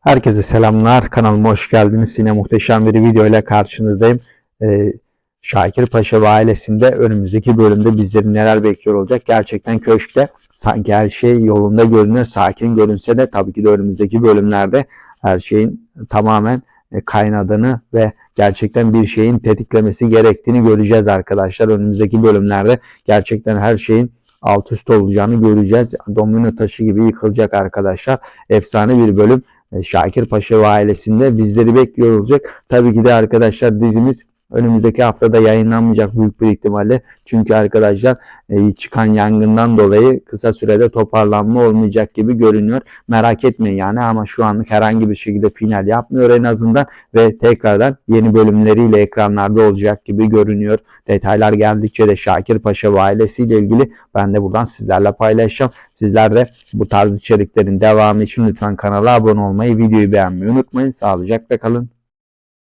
Herkese selamlar. Kanalıma hoş geldiniz. Yine muhteşem bir video ile karşınızdayım. Ee, Şakir Paşa ve ailesinde önümüzdeki bölümde bizleri neler bekliyor olacak? Gerçekten köşkte sanki her şey yolunda görünür, sakin görünse de tabii ki de önümüzdeki bölümlerde her şeyin tamamen e, kaynadığını ve gerçekten bir şeyin tetiklemesi gerektiğini göreceğiz arkadaşlar. Önümüzdeki bölümlerde gerçekten her şeyin alt üst olacağını göreceğiz. Domino taşı gibi yıkılacak arkadaşlar. Efsane bir bölüm. Şakir Paşa ailesinde bizleri bekliyor olacak. Tabii ki de arkadaşlar dizimiz önümüzdeki haftada yayınlanmayacak büyük bir ihtimalle. Çünkü arkadaşlar e, çıkan yangından dolayı kısa sürede toparlanma olmayacak gibi görünüyor. Merak etmeyin yani ama şu anlık herhangi bir şekilde final yapmıyor en azından ve tekrardan yeni bölümleriyle ekranlarda olacak gibi görünüyor. Detaylar geldikçe de Şakir Paşa ve ailesiyle ilgili ben de buradan sizlerle paylaşacağım. Sizler de bu tarz içeriklerin devamı için lütfen kanala abone olmayı, videoyu beğenmeyi unutmayın. Sağlıcakla kalın.